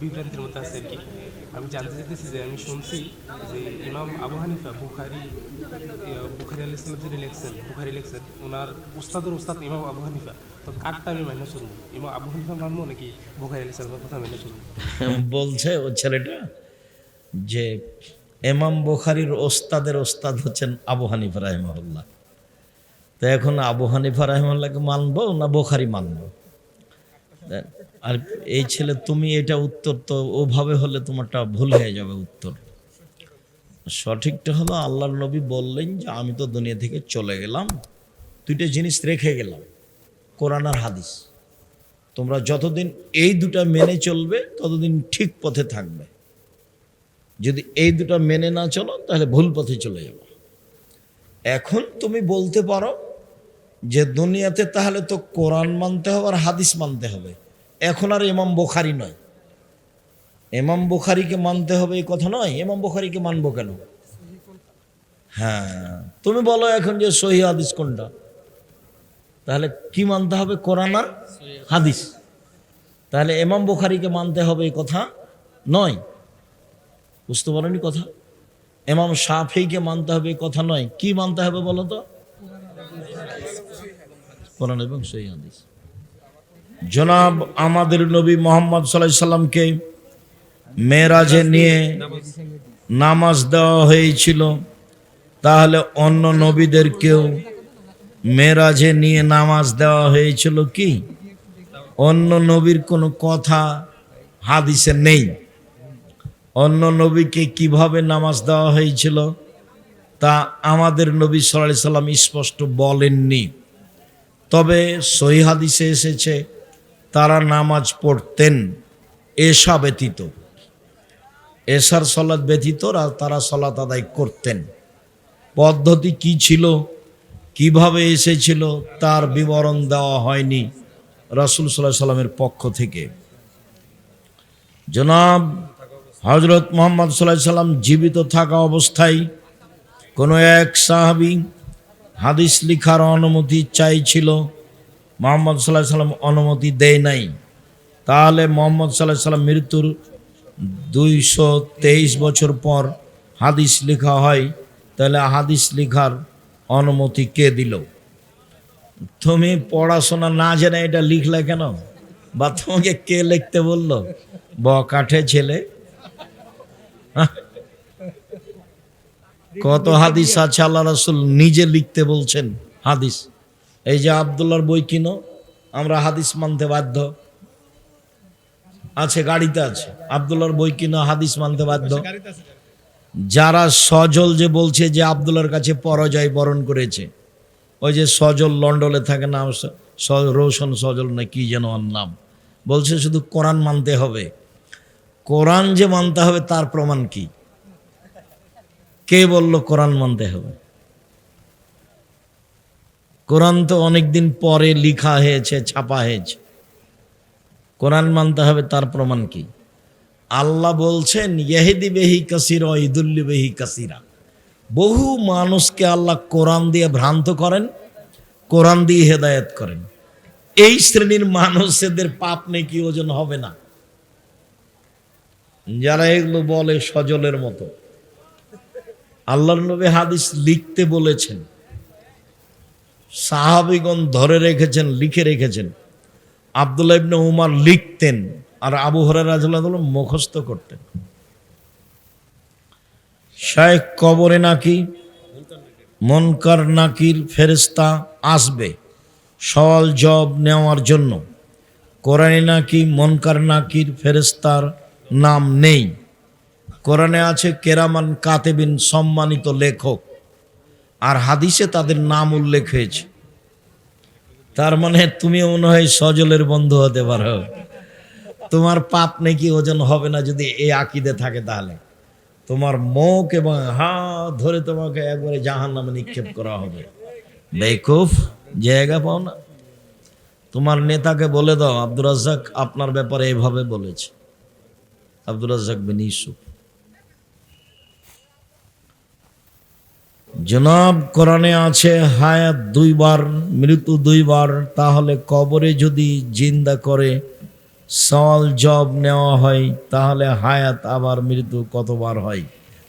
বিভ্রান্তির মধ্যে আছি আর কি। আমি জানতে চাইতেছি যে, আমি শুনছি যে ইমাম আবু হানিফা বুখারি বুখারি আল ইসলাম যিনি লিখছেন, বুখারি লিখছেন ওনার উস্তাদের উস্তাদ ইমাম আবু হানিফা। তো কারটা আমি মাইনে শুনব ইমাম আবু হানিফা মানবো নাকি বুখারি আল ইসলামের কথা মেনে শুনব বলছে ও ছেলেটা যে এমাম বোখারির ওস্তাদের ওস্তাদ হচ্ছেন আবু হানিফা রাহিমাহুল্লাহ। তো এখন আবু হানিফা রাহিমাল্লাহকে মানবো না বোখারি মানবো? আর এই ছেলে, তুমি এটা উত্তর, তো ওভাবে হলে তোমারটা ভুল হয়ে যাবে উত্তর। সঠিকটা হলো আল্লাহর নবী বললেন যে, আমি তো দুনিয়া থেকে চলে গেলাম, দুইটা জিনিস রেখে গেলাম, কোরআন আর হাদিস। তোমরা যতদিন এই দুটা মেনে চলবে, ততদিন ঠিক পথে থাকবে। যদি এই দুটো মেনে না চলো, তাহলে ভুল পথে চলে যাবে। এখন তুমি বলতে পারো যে, দুনিয়াতে তাহলে তো কোরআন মানতে হবে আর হাদিস মানতে হবে। এখন আর এমাম বোখারি নয়। এমাম বোখারিকে মানতে হবে এই কথা নয় এমাম বোখারিকে মানবো কেন? হ্যাঁ তুমি বলো এখন যে সহি হাদিস কোনটা? তাহলে কি মানতে হবে? কোরআন আর হাদিস। তাহলে এমাম বুখারিকে মানতে হবে এই কথা নয়। বুঝতে পারেনি কথা? এমাম সাফিকে মানতে হবে এই কথা নয়। কি মানতে হবে বলো তো? কোরআন এবং সহি হাদিস। জনাব আমাদের নবী মোহাম্মদ সাল্লাহ সাল্লামকে মেয়েরাজে নিয়ে নামাজ দেওয়া হয়েছিল। তাহলে অন্য নবীদেরকেও মেরাজে নিয়ে নামাজ দেওয়া হয়েছিল কি? অন্য নবীর কোনো কথা হাদিসে নেই। অন্য নবীকে কীভাবে নামাজ দেওয়া হয়েছিল তা আমাদের নবী সাল্লাহ সাল্লাম স্পষ্ট বলেননি। তবে সহি হাদিসে এসেছে তারা নামাজ পড়তেন এশা ব্যতীত। এশার সলাৎ ব্যতীত তারা সলাত আদায় করতেন। পদ্ধতি কি ছিল? কীভাবে এসেছিল? তার বিবরণ দেওয়া হয়নি রাসুল সাল্লাহ সাল্লামের পক্ষ থেকে। জনাব হজরত মোহাম্মদ সাল্লাহ সাল্লাম জীবিত থাকা অবস্থায় কোনো এক সাহাবি হাদিস লিখার অনুমতি চাইছিল মোহাম্মদ সাল্লাহ সাল্লাম অনুমতি দেয় নাই। তাহলে মোহাম্মদ সাল্লাহ সাল্লাম মৃত্যুর দুইশো তেইশ বছর পর হাদিস লেখা হয়। তাহলে হাদিস লেখার অনুমতি কে দিল? তুমি পড়াশোনা না জেনে এটা লিখলে কেন? বা তোমাকে কে লিখতে বলল? ব কাঠে ছেলে? কত হাদিস আছে? আল্লাহ রাসুল নিজে লিখতে বলছেন হাদিস। এই যে আবদুল্লার বই কিনো আমরা হাদিস মানতে বাধ্য। আছে গাড়িতে আছে। আবদুল্লার বই কিনো হাদিস মানতে বাধ্য। যারা সজল যে বলছে যে আবদুল্লার কাছে পরাজয় বরণ করেছে ওই যে সজল লন্ডলে থাকে না রোশন সজল না কি যেন ওর নাম। বলছে শুধু কোরআন মানতে হবে। কোরআন যে মানতে হবে তার প্রমাণ কি? কে বলল কোরআন মানতে হবে? কোরআন তো অনেকদিন পরে লিখা হয়েছে, ছাপা হয়েছে। কোরআন মানতে হবে, তার প্রমাণ কি? আল্লাহ বলছেন ইহেদি বেহি কাসির ইদুল্লি বেহি কাসিরা। বহু মানুষকে আল্লাহ কোরআন দিয়ে ভ্রান্ত করেন, কোরআন দিয়ে হেদায়েত করেন। এই শ্রেণির মানুষদের পাপ নেই ওজন হবে না। যারা এগুলো বলে সজলের মতো। আল্লাহর নবী হাদিস লিখতে বলেছেন সাহাবিগণ ধরে রেখেছেন, লিখে রেখেছেন। আবদুল্লাহ ইবনে উমার লিখতেন আর আবু হরার রাজুল্লাহ মুখস্থ করতেন। শায়েখ কবরে নাকি, মনকার নাকির ফেরেস্তা আসবে সওয়াল জব নেওয়ার জন্য। কোরআনে নাকি মনকার নাকির ফেরেস্তার নাম নেই। কোরআনে আছে, কেরামান কাতেবিন সম্মানিত লেখক। আর হাদিসে তাদের নাম উল্লেখ হয়েছে। তার মানে তুমি মনে হয় সজলের বন্ধু হতে পারো। তোমার পাপ নাকি ওজন হবে না যদি এই আকিদে থাকে তাহলে। তোমার মুখ এবং হা ধরে তোমাকে একবারে জাহান নামে নিক্ষেপ করা হবে। বেকুফ, জায়গা পাও না। তোমার নেতাকে বলে দাও, আব্দুর রাজ্জাক আপনার ব্যাপারে এভাবে বলেছে। আব্দুর রাজ্জাক বিন ইউসুফ। জনাব কোরআনে আছে, হায়াত দুইবার, মৃত্যু দুইবার, তাহলে কবরে যদি জিন্দা করে, সওয়াল জব নেওয়া হয়, তাহলে হায়াত আবার মৃত্যু কতবার হয়?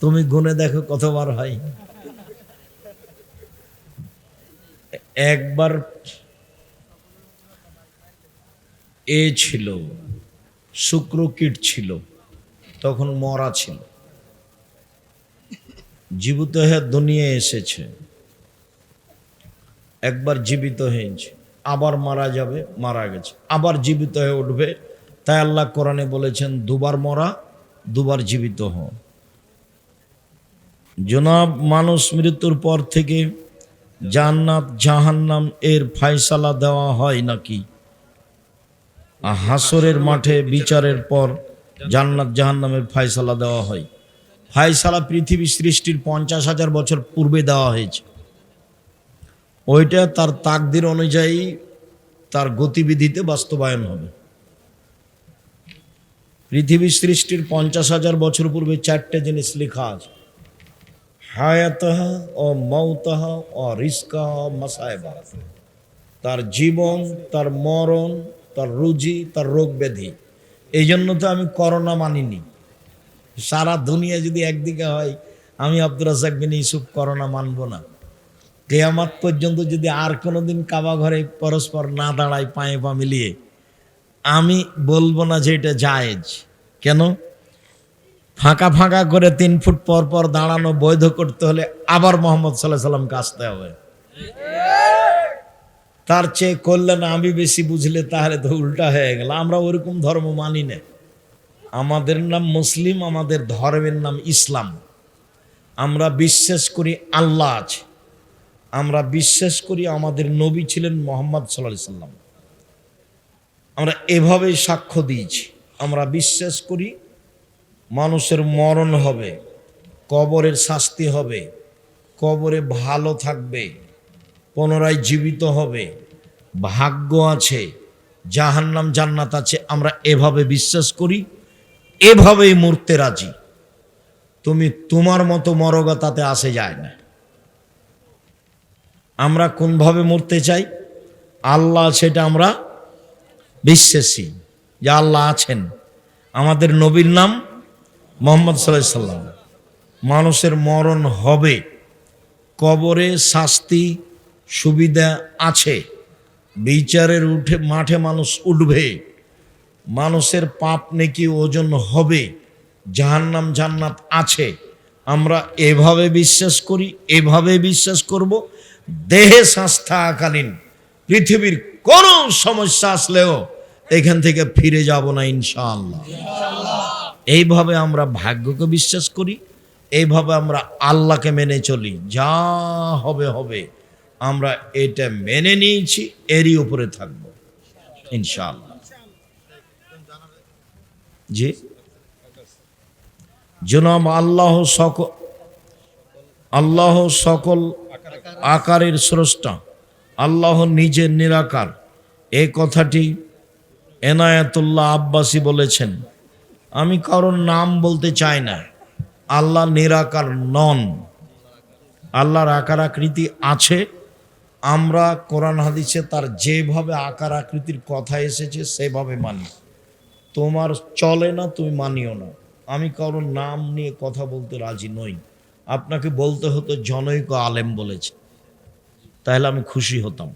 তুমি গুনে দেখো কতবার হয়। একবার এ ছিল শুক্রকীট ছিল, তখন মরা ছিল। জীবিত হয়ে দুনিয়া এসেছে। একবার জীবিত হয়েছে, আবার মারা যাবে, মারা গেছে, আবার জীবিত হয়ে উঠবে। তাই আল্লাহ কোরআনে বলেছেন, দুবার মরা, দুবার জীবিত হ। জনাব, মানুষ মৃত্যুর পর থেকে জান্নাত, জাহান্নাম এর ফায়সালা দেওয়া হয় নাকি? হাসরের মাঠে বিচারের পর জান্নাত, জাহান্নামের ফায়সালা দেওয়া হয়। ফায়সালা পৃথিবী সৃষ্টির পঞ্চাশ হাজার বছর পূর্বে দেওয়া হয়েছে। ওইটা তার তাকদির অনুযায়ী তার গতিবিধিতে বাস্তবায়ন হবে। পৃথিবী সৃষ্টির পঞ্চাশ হাজার বছর পূর্বে চারটে জিনিস লেখা আছে। হায়াতহা ও মৌতাহা ও রিস্কা ও মাসায়বা। তার জীবন, তার মরণ, তার রুজি, তার রোগ ব্যাধি। এই জন্য তো আমি করোনা মানিনি। সারা দুনিয়া যদি একদিকে হয়, আমি আব্দুর রাজাক বিন ইউসুফ করোনা মানব না। কেয়ামাত পর্যন্ত যদি আর কোনোদিন কাবা ঘরে পরস্পর না দাঁড়ায়, পায়ে পা মিলিয়ে, আমি বলব না যে এটা জায়েজ। কেন? ফাঁকা ফাঁকা করে তিন ফুট পর পর দাঁড়ানো, বৈধ করতে হলে আবার মোহাম্মদ সাল্লাহ সাল্লামকে আসতে হবে। তার চেয়ে করলে না আমি বেশি বুঝলে তাহলে তো উল্টা হয়ে গেল। আমরা ওরকম ধর্ম মানি না। আমাদের নাম মুসলিম, আমাদের ধর্মের নাম ইসলাম। আমরা বিশ্বাস করি আল্লাহ আছে। আমরা বিশ্বাস করি আমাদের নবী ছিলেন মোহাম্মদ সাল্লাহ সাল্লাম। আমরা এভাবেই সাক্ষ্য দিয়েছি। আমরা বিশ্বাস করি মানুষের মরণ হবে, কবরের শাস্তি হবে, কবরে ভালো থাকবে, পুনরায় জীবিত হবে, ভাগ্য আছে, জাহান্নাম জান্নাত আছে। আমরা এভাবে বিশ্বাস করি। এভাবেই মরতে রাজি। তুমি তোমার মতো মরগা তাতে আসে যায় না। আমরা কোনভাবে মরতে চাই? আল্লাহ সেটা আমরা বিশ্বাসী যে আল্লাহ আছেন। আমাদের নবীর নাম মোহাম্মদ সাল্লাহ সাল্লাম। মানুষের মরণ হবে। কবরে শাস্তি সুবিধা আছে। বিচারের উঠে মাঠে মানুষ উঠবে। মানুষের পাপ নেকি ওজন হবে, জাহান্নাম জান্নাত আছে। আমরা এভাবে বিশ্বাস করি, এভাবে বিশ্বাস করব, দেহে শ্বাস পৃথিবীর কোনো সমস্যা আসলেও এখান থেকে ফিরে যাব না ইনশাআল্লাহ। এইভাবে আমরা ভাগ্যকে বিশ্বাস করি, এইভাবে আমরা আল্লাহকে মেনে চলি, যা হবে হবে। আমরা এটা মেনে নিয়েছি, এরই উপরে থাকব, ইনশাআল্লাহ। জি? জনাব, আল্লাহ সকল আল্লাহ সকল আকারের স্রষ্টা। আল্লাহ নিজের নিরাকার। এই কথাটি এনায়াতুল্লাহ আব্বাসী বলেছেন। আমি কারোর নাম বলতে চাই না। আল্লাহ নিরাকার নন। আল্লাহর আকার আকৃতি আছে। আমরা কোরআন হাদিসে তার যেভাবে আকার আকৃতির কথা এসেছে, সেভাবে মানি। তোমার চলে না, তুমি মানিও না। আমি কারোর নাম নিয়ে কথা বলতে রাজি নই। আপনাকে বলতে হতো জনৈক আলেম বলেছে। তাহলে আমি খুশি হতাম।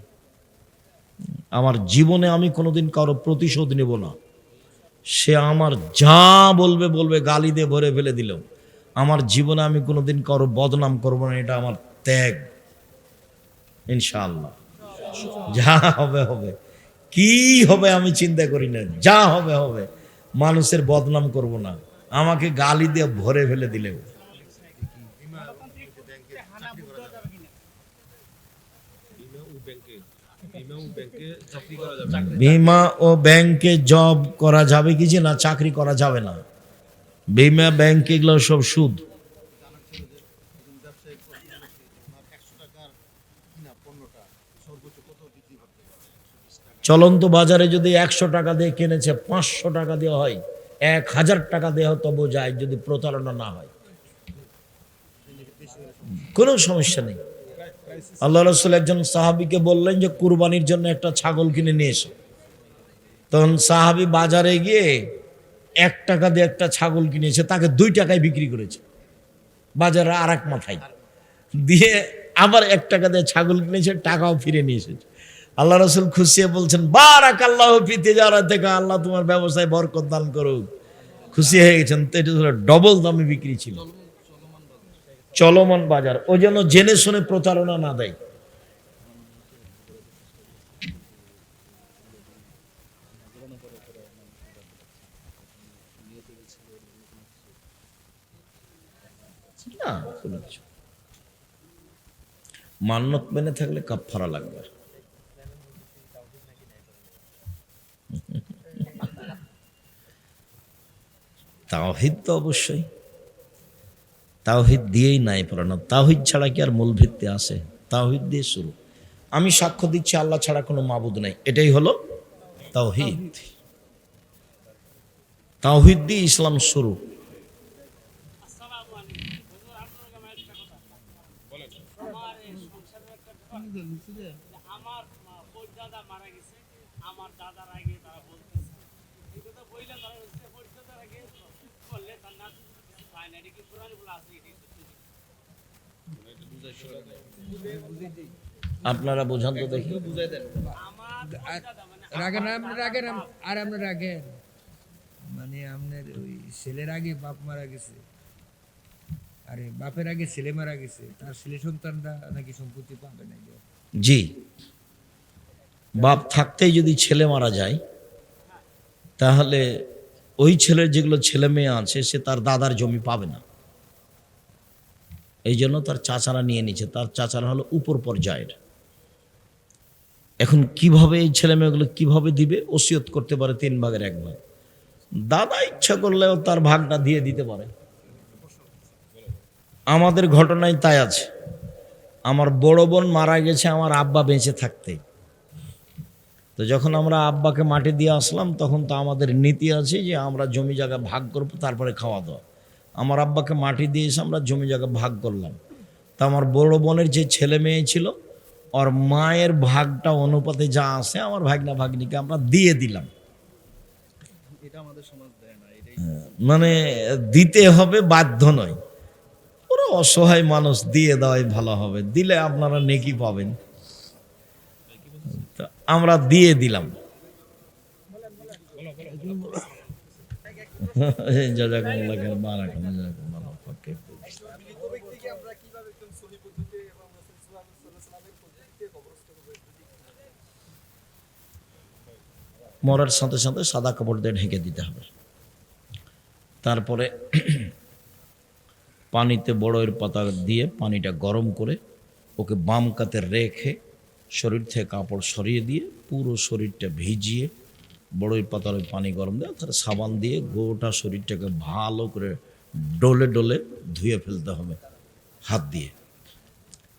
আমার জীবনে আমি কোনোদিন কারও প্রতিশোধ নেব না। সে আমার যা বলবে বলবে, গালি দিয়ে ভরে ফেলে দিল। আমার জীবনে আমি কোনোদিন কারও বদনাম করব না, এটা আমার ত্যাগ। ইনশাল্লাহ যা হবে হবে। কি হবে আমি চিন্তা করি না। যা হবে হবে। মানুষের বদনাম করব না। আমাকে গালি দিয়ে ভরে ফেলে দিলেও। বিমা ও ব্যাংকে জব করা যাবে কি না, চাকরি করা যাবে না। বিমা, ব্যাংক এগুলো সব সুদ। চলন্ত বাজারে যদি একশো টাকা দিয়ে কিনেছে, পাঁচশো টাকা দেওয়া হয়, এক হাজার টাকা দেওয়া তবু যায় যদি প্রতারণা না হয়। কোনো সমস্যা নেই। আল্লাহ রসুল একজন সাহাবিকে বললেন যে, কুরবানির জন্য একটা ছাগল কিনে নিয়ে এসো। তখন সাহাবি বাজারে গিয়ে এক টাকা দিয়ে একটা ছাগল কিনেছে, তাকে দুই টাকায় বিক্রি করেছে। বাজারে আর এক মাথায়। দিয়ে আবার এক টাকা দিয়ে ছাগল কিনেছে, টাকাও ফিরে নিয়ে এসেছে। আল্লাহ রসুল খুশিয়ে বলছেন বারাক আল্লাহ পিতে যারা থেকে আল্লাহ তোমার ব্যবসায় বরকত দান করুক। খুশি হয়ে গেছেন, তো এটা ডবল দামে বিক্রি ছিল। চলমান বাজার, ও যেন জেনে শুনে প্রতারণা না দেয়। না মান্যত মেনে থাকলে কাপফারা লাগবে। তাওহিদ তো অবশ্যই। তাওহিদ দিয়েই নাই পড়ানো। তাওহিদ ছাড়া কি আর মূল ভিত্তি আছে? তাওহিদ দিয়ে শুরু। আমি সাক্ষ্য দিচ্ছি, আল্লাহ ছাড়া কোনো মাবুদ নাই। এটাই হলো তাওহিদ। তাওহিদ দিয়ে ইসলাম শুরু দাদা মারা গেছে আমার দাদার আগে তারা বলতেছে এই কথা বইলে তারা বলছে দাদার আগে বললে তার না পায় না এটা কি কোরআন বলে আছে এটি আপনারা বোঝান তো দেখি। মানে রাগেন আপনি আম- আর আপনি রাগেন মানে আপনার ওই ছেলের আগে বাপ মারা গেছে। আরে বাপের আগে ছেলে মারা গেছে। তার ছেলে সন্তানরা নাকি সম্পত্তি পাবে না জি। বাপ থাকতেই যদি ছেলে মারা যায় তাহলে ওই ছেলের যেগুলো ছেলে মেয়ে আছে, সে তার দাদার জমি পাবে না। এই জন্য তার চাচারা নিয়ে নিচ্ছে তার চাচারা হলো উপর পর্যায়ের। এখন কীভাবে এই ছেলে মেয়েগুলো কীভাবে দিবে? ওসিয়ত করতে পারে তিন ভাগের এক ভাগ। দাদা ইচ্ছা করলেও তার ভাগটা দিয়ে দিতে পারে। আমাদের ঘটনায় তাই আছে। আমার বড় বোন মারা গেছে, আমার আব্বা বেঁচে থাকতে। তো যখন আমরা আব্বাকে মাটি দিয়ে আসলাম তখন তো আমাদের নীতি আছে যে আমরা জমি জায়গা ভাগ করব তারপরে খাওয়া দাওয়া। আমার আব্বাকে মাটি দিয়ে এসে আমরা জমি জায়গা ভাগ করলাম। তা আমার বড় বোনের যে ছেলে মেয়ে ছিল ওর মায়ের ভাগটা অনুপাতে যা আছে আমার ভাগনা ভাগ্নিকে আমরা দিয়ে দিলাম। হ্যাঁ, মানে দিতে হবে বাধ্য নয়। ওরা অসহায় মানুষ দিয়ে দেওয়াই ভালো হবে। দিলে আপনারা নেকি পাবেন। আমরা দিয়ে দিলাম। মরার সাথে সাথে সাদা কাপড় দিয়ে ঢেকে দিতে হবে। তারপরে পানিতে বড়ের পাতা দিয়ে পানিটা গরম করে ওকে বাম কাতে রেখে শরীর থেকে কাপড় সরিয়ে দিয়ে পুরো শরীরটা ভিজিয়ে বড়ই পাতার পানি গরম দিয়ে তার সাবান দিয়ে গোটা শরীরটাকে ভালো করে ডলে ডলে ধুয়ে ফেলতে হবে হাত দিয়ে।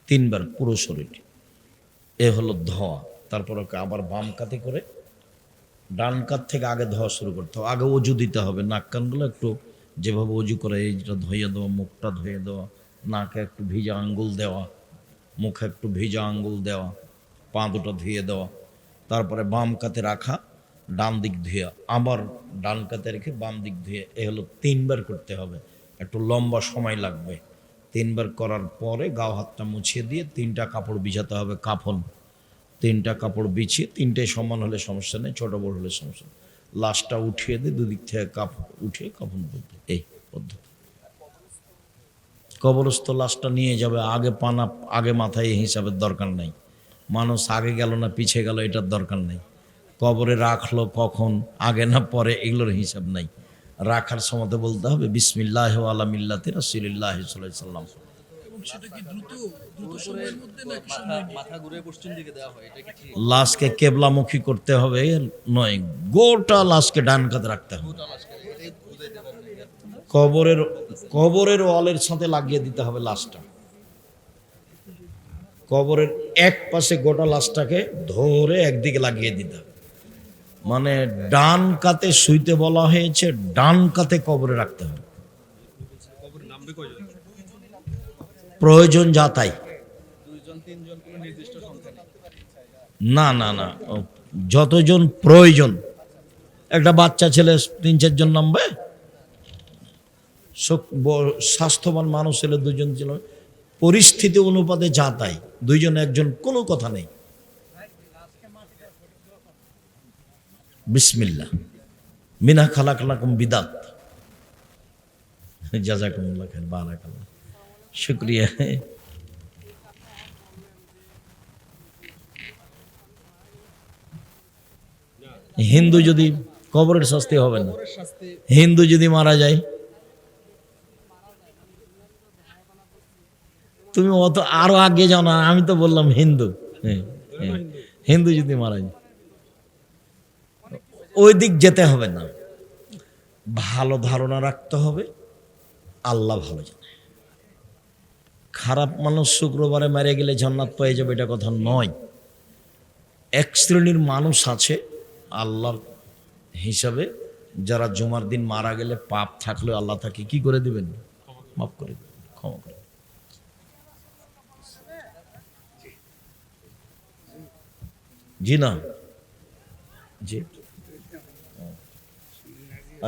তিনবার পুরো শরীর। এ হলো ধোয়া। তারপর ওকে আবার বাম কাতে করে ডান কাত থেকে আগে ধোয়া শুরু করতে হবে। আগে অজু দিতে হবে, নাক কানগুলো একটু যেভাবে অজু করে এইটা ধুয়ে দেওয়া, মুখটা ধুয়ে দেওয়া, নাকে একটু ভিজা আঙ্গুল দেওয়া, মুখে একটু ভিজা আঙ্গুল দেওয়া পা দুটো ধুয়ে দেওয়া, তারপরে বাম কাতে রাখা, ডান দিক ধুয়ে, আবার ডান কাতে রেখে বাম দিক ধুয়ে, এ হলো তিনবার করতে হবে। একটু লম্বা সময় লাগবে। তিনবার করার পরে গাও হাতটা মুছিয়ে দিয়ে তিনটা কাপড় বিছাতে হবে কাফন। তিনটা কাপড় বিছিয়ে তিনটে সমান হলে সমস্যা নেই, ছোটো বড় হলে সমস্যা নেই। লাশটা উঠিয়ে দিয়ে দুদিক থেকে কাপড় উঠিয়ে কাফন করতে এই পদ্ধতি। কবরস্থ লাশটা নিয়ে যাবে, আগে পানা, আগে মাথায় এই হিসাবের দরকার নেই। মানুষ আগে গেল না পিছিয়ে গেল এটার দরকার নেই। কবরে রাখল কখন আগে না পরে এগুলোর হিসাব নাই। রাখার সময় বলতে হবে বিসমিল্লাহ আলা মিল্লাতে রাসূলুল্লাহ সাল্লাল্লাহু আলাইহি সাল্লাম লাশকে কেবলামুখী করতে হবে নয় গোটা লাশকে ডান কাতে রাখতে হবে। কবরের কবরের ওয়ালের সাথে লাগিয়ে দিতে হবে লাশটা। কবরের এক পাশে গোটা লাশটাকে ধরে একদিকে লাগিয়ে দিতে হবে মানে ডান কাতে শুইতে বলা হয়েছে ডান কাতে কবরে রাখতে হবে। প্রয়োজন যা তাই। না না না যতজন প্রয়োজন। একটা বাচ্চা ছেলে তিন চারজন নামবে? স্বাস্থ্যবান মানুষ ছেলে দুজন ছিল। পরিস্থিতি অনুপাতে যা তাই। দুইজন, একজন, কোনো কথা নেই। বিসমিল্লা মিনা খালাকালাকুম বিদাত। জাজাকুমুল্লাহ খান বারাকাল্লাহ। শুক্রিয়া। হিন্দু যদি কবরের শাস্তি হবে না, হিন্দু যদি মারা যায় তুমি অত আরও আগে যাও না আমি তো বললাম হিন্দু। হ্যাঁ, হ্যাঁ। হিন্দু যদি মারা যায়। ওই দিক যেতে হবে না। ভালো ধারণা রাখতে হবে আল্লাহ ভালো জানে। খারাপ মানুষ শুক্রবারে মেরে গেলে জান্নাত পেয়ে যাবে এটা কথা নয়। এক শ্রেণির মানুষ আছে আল্লাহর হিসাবে যারা জুমার দিন মারা গেলে পাপ থাকলে আল্লাহ তাকে কি করে দিবেন? মাফ করে দেবেন ক্ষমা করে জি না জি।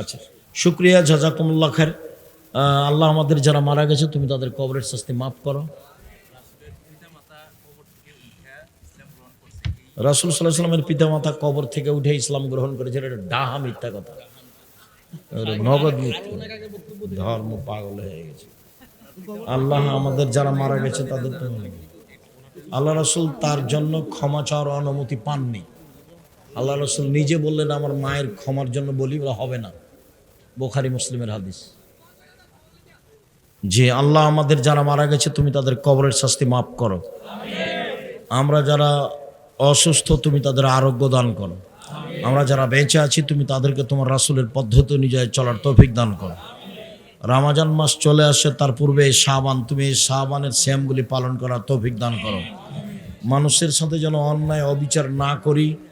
আচ্ছা শুক্রিয়া, জাজাকুমুল্লাহ খার আল্লাহ আমাদের যারা মারা গেছে, তুমি তাদের কবরের শাস্তি মাফ করো। রাসুল সাল্লাহ সাল্লামের পিতা মাতা কবর থেকে উঠে ইসলাম গ্রহণ করেছিল এটা ডাহা মিথ্যা কথা। নগদ মিথ্যা। ধর্ম পাগল হয়ে গেছে। আল্লাহ আমাদের যারা মারা গেছে, তাদের তো আল্লাহ রসুল তার জন্য ক্ষমা চাওয়ার অনুমতি পাননি। আল্লাহ রসুল নিজে বললেন, আমার মায়ের ক্ষমার জন্য বলি হবে না। বোখারি, মুসলিমের হাদিস। যে আল্লাহ আমাদের যারা মারা গেছে, তুমি তাদের কবরের শাস্তি মাফ করো। আমরা যারা অসুস্থ, তুমি তাদের আরোগ্য দান করো। আমরা যারা বেঁচে আছি, তুমি তাদেরকে তোমার রাসুলের পদ্ধতি অনুযায়ী চলার তৌফিক দান করো। রামাজান মাস চলে আসে, তার পূর্বে এই শাহবান তুমি এই শাহবানের শ্যামগুলি পালন করার তৌফিক দান করো। মানুষের সাথে যেন অন্যায় অবিচার না করি